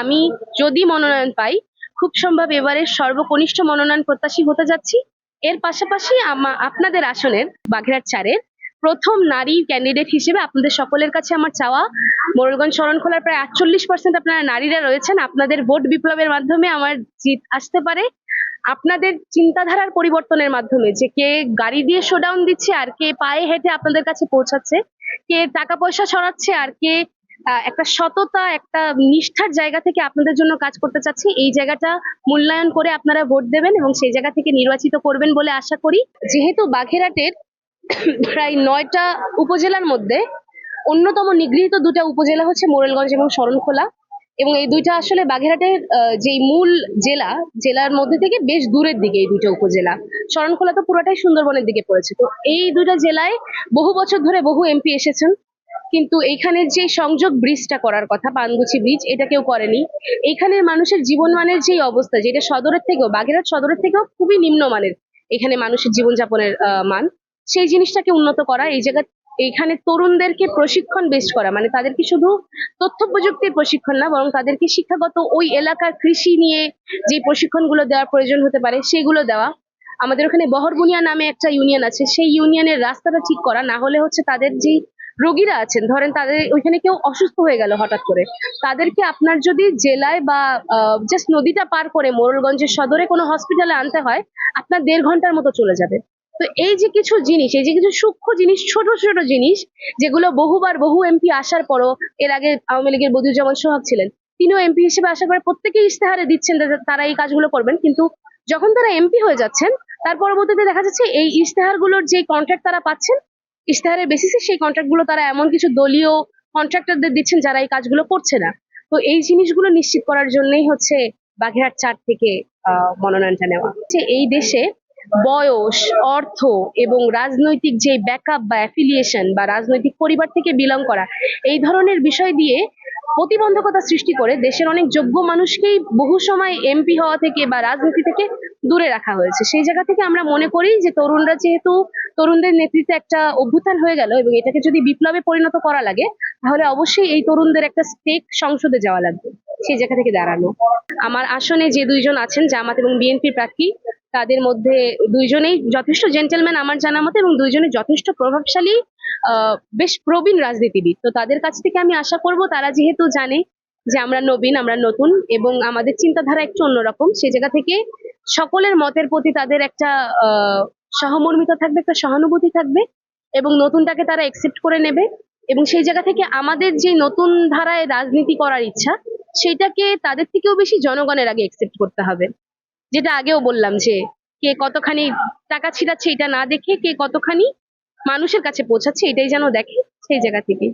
আমি যদি মনোনয়ন পাই, খুব সম্ভব এবারের সর্বকনিষ্ঠ মনোনয়ন প্রত্যাশী হতে যাচ্ছি। এর পাশাপাশি আপনাদের আসনের বাঘেরহাট চারের প্রথম নারী ক্যান্ডিডেট হিসেবে আপনাদের সকলের কাছে আমার চাওয়া। মোরলগঞ্জ শরণখোলার প্রায় আটচল্লিশ পার্সেন্ট আপনারা নারীরা রয়েছেন। আপনাদের ভোট বিপ্লবের মাধ্যমে আমার জিত আসতে পারে। আপনাদের চিন্তাধারার পরিবর্তনের মাধ্যমে যে কে গাড়ি দিয়ে শোডাউন দিচ্ছে আর কে পায়ে হেঁটে আপনাদের কাছে পৌঁছাচ্ছে, কে টাকা পয়সা ছড়াচ্ছে আর কে একটা সততা একটা নিষ্ঠার জায়গা থেকে আপনাদের জন্য কাজ করতে চাচ্ছি। এই জায়গাটা মূল্যায়ন করে আপনারা ভোট দেবেন এবং সেই জায়গা থেকে নির্বাচিত করবেন বলে আশা করি। যেহেতু বাঘেরহাটের প্রায় নয়টা উপজেলার মধ্যে অন্যতম নিগৃহীত দুটা উপজেলা হচ্ছে মোরেলগঞ্জ এবং শরণখোলা এবং এই দুইটা আসলে বাগেরহাটের আহ, যেই মূল জেলা জেলার মধ্যে থেকে বেশ দূরের দিকে এই দুইটা উপজেলা। শরণখোলা তো পুরোটাই সুন্দরবনের দিকে পড়েছে। তো এই দুইটা জেলায় বহু বছর ধরে বহু এমপি এসেছেন। কিন্তু এইখানের যে সংযোগ ব্রিজটা করার কথা পানগুছি ব্রিজ এটা কেউ করেনি। এইখানের মানুষের জীবনমানের যে অবস্থা, যেটা সদরের থেকেও, বাগেরহাট সদরের থেকেও খুবই নিম্নমানের এখানে মানুষের জীবনযাপনের মান। সেই জিনিসটাকে উন্নত করা, এই জায়গা, এইখানে তরুণদেরকে প্রশিক্ষণ বেস্ট করা মানে তাদেরকে শুধু তথ্য প্রযুক্তির প্রশিক্ষণ না, বরং তাদেরকে শিক্ষাগত ওই এলাকার কৃষি নিয়ে যে প্রশিক্ষণগুলো দেওয়ার প্রয়োজন হতে পারে, সেগুলো দেওয়া। আমাদের ওখানে বহরবুনিয়া নামে একটা ইউনিয়ন আছে, সেই ইউনিয়নের রাস্তাটা ঠিক করা, না হলে হচ্ছে তাদের যে রোগীরা আছেন। ধরেন তাদের ওইখানে কেউ অসুস্থ হয়ে গেল হঠাৎ করে। তাদেরকে আপনার যদি জেলায় বা জাস্ট নদীটা পার করে মোরলগঞ্জের সদরে কোনো হসপিটালে আনতে হয়, আপনার দেড় ঘণ্টার মতো চলে যাবে। তো এই যে কিছু জিনিস, এই যে কিছু সূক্ষ্ম জিনিস, ছোট ছোট জিনিস, যেগুলো বহুবার বহু এমপি আসার পরও এর আগে আওয়ামী লীগের বদিউজ্জামান সোহাগ ছিলেন, তিনিও এমপি হিসেবে আসার পরে প্রত্যেকেই ইস্তেহারে দিচ্ছেন তারা এই কাজগুলো করবেন। কিন্তু যখন তারা এমপি হয়ে যাচ্ছেন, তার পরবর্তীতে দেখা যাচ্ছে এই ইস্তেহারগুলোর যে কন্ট্রাক্ট তারা পাচ্ছেন ইস্তেহারের বেসিসে সেই কন্ট্রাক্টগুলো তারা এমন কিছু দলীয় কন্ট্রাক্টরদের দিচ্ছেন যারা এই কাজগুলো করছে না। তো এই জিনিসগুলো নিশ্চিত করার জন্যই হচ্ছে বাঘেরহাট চার থেকে মনোনয়নটা নেওয়া। এই দেশে বয়স, অর্থ এবং রাজনৈতিক যে ব্যাকআপ বা অ্যাফিলিয়েশন বা রাজনৈতিক পরিবার থেকে বিলং করা, এই ধরনের বিষয় দিয়ে প্রতিবন্ধকতা সৃষ্টি করে দেশের অনেক যোগ্য মানুষকেই বহু সময় এমপি হওয়া থেকে বা রাজনীতি থেকে দূরে রাখা হয়েছে। সেই জায়গা থেকে আমরা মনে করি যে তরুণরা যেহেতু তরুণদের নেতৃত্বে একটা অভ্যুত্থান হয়ে গেল এবং এটাকে যদি বিপ্লবে পরিণত করা লাগে, তাহলে অবশ্যই এই তরুণদের একটা স্টেক সংসদে যাওয়া লাগবে সেই জায়গা থেকে দাঁড়ানো। আমার আসনে যে দুইজন আছেন, জামাত এবং বিএনপি প্রার্থী, তাদের মধ্যে দুইজনেই যথেষ্ট জেন্টেলম্যান আমার জানা মতে এবং দুইজনে যথেষ্ট প্রভাবশালী বেশ প্রবীণ রাজনীতিবিদ। তো তাদের কাছ থেকে আমি আশা করব তারা যেহেতু জানে যে আমরা নবীন, আমরা নতুন এবং আমাদের চিন্তাধারা একটু অন্যরকম, সে জায়গা থেকে সকলের মতের প্রতি তাদের একটা সহমর্মিতা থাকবে, একটা সহানুভূতি থাকবে এবং নতুনটাকে তারা একসেপ্ট করে নেবে এবং সেই জায়গা থেকে আমাদের যে নতুন ধারায় রাজনীতি করার ইচ্ছা, সেটাকে তাদের থেকেও বেশি জনগণের আগে একসেপ্ট করতে হবে। যেটা আগেও বললাম যে, কে কতখানি টাকা ছিটাচ্ছে এটা না দেখে কে কতখানি মানুষের কাছে পৌঁছাচ্ছে এটাই যেন দেখে সেই জায়গা থেকে।